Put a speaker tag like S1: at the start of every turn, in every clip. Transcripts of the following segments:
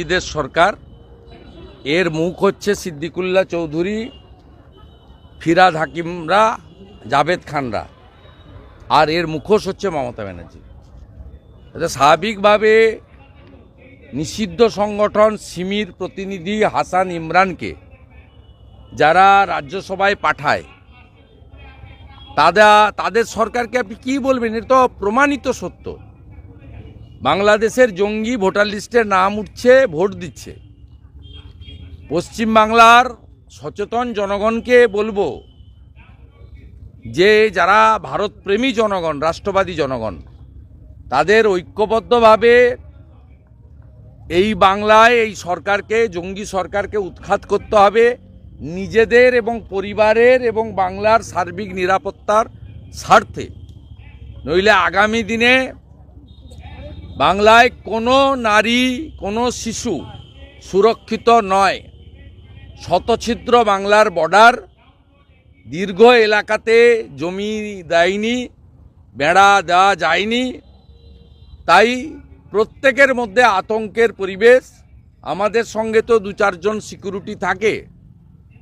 S1: ঈদের সরকার, এর মুখ হচ্ছে সিদ্দিকুল্লা চৌধুরী, ফিরাদ হাকিমরা, জাভেদ খানরা। আর এর মুখোশ হচ্ছে মমতা ব্যানার্জি। এটা স্বাভাবিকভাবে নিষিদ্ধ সংগঠন সিমির প্রতিনিধি হাসান ইমরানকে যারা রাজ্যসভায় পাঠায় তারা তাদের সরকারকে আপনি কী বলবেন? এটা তো প্রমাণিত সত্য। বাংলাদেশের জঙ্গি ভোটার লিস্টে নাম উঠছে, ভোট দিচ্ছে। পশ্চিমবাংলার সচেতন জনগণকে বলব যে, যারা ভারতপ্রেমী জনগণ, রাষ্ট্রবাদী জনগণ, তাদের ঐক্যবদ্ধভাবে এই বাংলায়, এই সরকারকে, জঙ্গি সরকারকে উৎখাত করতে হবে। নিজেদের এবং পরিবারের এবং বাংলার সার্বিক নিরাপত্তার স্বার্থে। নইলে আগামী দিনে বাংলায় কোনো নারী, কোনো শিশু সুরক্ষিত নয়। শতছিদ্র বাংলার বর্ডার, দীর্ঘ এলাকাতে জমি দেয়নি, বেড়া দেওয়া যায়নি। তাই প্রত্যেকের মধ্যে আতঙ্কের পরিবেশ। আমাদের সঙ্গে তো দু চারজন সিকিউরিটি থাকে।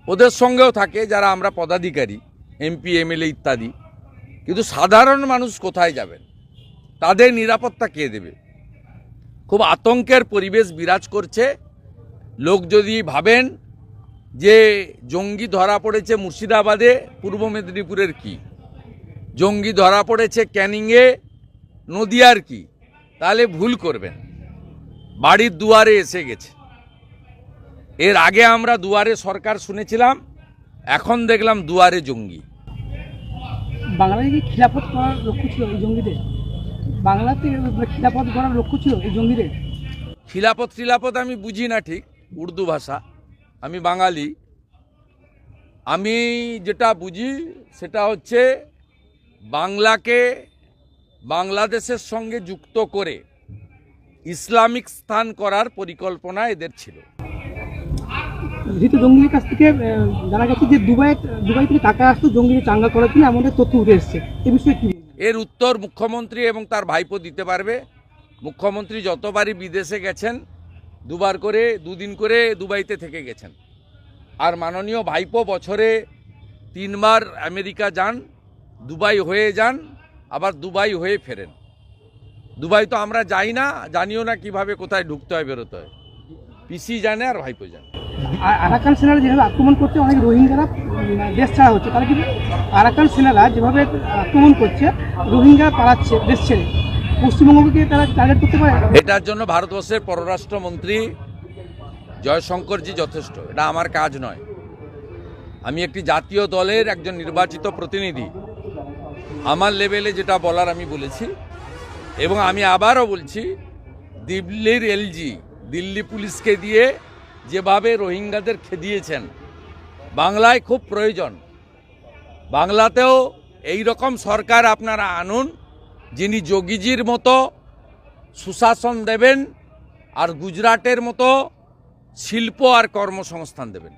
S1: ওদের সঙ্গেও থাকে যারা আমরা পদাধিকারী এমপি এমএলএ ইত্যাদি। কিন্তু সাধারণ মানুষ কোথায় যাবেন? তাদের নিরাপত্তা কে দেবে? খুব আতঙ্কের পরিবেশ বিরাজ করছে। লোক যদি ভাবেন যে জঙ্গি ধরা পড়েছে মুর্শিদাবাদে, পূর্ব মেদিনীপুরের কি? জঙ্গি ধরা পড়েছে ক্যানিংয়ে, নদিয়ার কি? তাহলে ভুল করবেন। বাড়ির দুয়ারে এসে গেছে। এর আগে আমরা দুয়ারে সরকার শুনেছিলাম, এখন দেখলাম দুয়ারে জঙ্গি।
S2: বাংলায় কি খিলাফত করার লক্ষ্য ছিল জঙ্গিদের? বাংলাতে খিলাফত করার লক্ষ্য ছিল এই জঙ্গিদের?
S1: আমি বুঝি না ঠিক উর্দু ভাষা। আমি বাঙালি। আমি যেটা বুঝি সেটা হচ্ছে বাংলাকে বাংলাদেশের সঙ্গে যুক্ত করে ইসলামিক স্থান করার পরিকল্পনা এদের ছিল।
S2: ধৃত জঙ্গিদের কাছ থেকে জানা গেছে যে দুবাই দুবাই থেকে টাকা আসতো জঙ্গিদের চাঙ্গা করার জন্য এমন তথ্য উঠে এসছে। এ বিষয়ে কি?
S1: এর উত্তর মুখ্যমন্ত্রী এবং তার ভাইপো দিতে পারবে। মুখ্যমন্ত্রী যতবারই বিদেশে গেছেন, দুবার করে, দুদিন করে দুবাইতে থেকে গেছেন। আর মাননীয় ভাইপো বছরে তিনবার আমেরিকা যান, দুবাই হয়ে যান, আবার দুবাই হয়ে ফেরেন। দুবাই তো আমরা যাই না, জানিও না কীভাবে কোথায় ঢুকতে হয়, বেরোতে হয়। পিসি জানে আর ভাইপো জানে।
S2: আরাকান সেনারা যেভাবে আক্রমণ করছে, অনেক রোহিঙ্গারা দেশ ছাড়া হচ্ছে। তারা কিন্তু আরাকান সেনারা যেভাবে আক্রমণ করছে, রোহিঙ্গা পালাচ্ছে দেশ ছেড়ে। পশ্চিমবঙ্গকে তারা টার্গেট করতে পারে?
S1: এটার জন্য ভারতবর্ষের পররাষ্ট্রমন্ত্রী জয়শঙ্করজি যথেষ্ট। এটা আমার কাজ নয়। আমি একটি জাতীয় দলের একজন নির্বাচিত প্রতিনিধি। আমার লেভেলে যেটা বলার আমি বলেছি, এবং আমি আবারও বলছি, দিল্লির এলজি, দিল্লি পুলিশকে দিয়ে যেভাবে রোহিঙ্গাদের খেদিয়েছেন, বাংলায় খুব প্রয়োজন। বাংলাতেও এই রকম সরকার আপনারা আনুন, যিনি যোগীজির মতো সুশাসন দেবেন আর গুজরাটের মতো শিল্প আর কর্মসংস্থান দেবেন।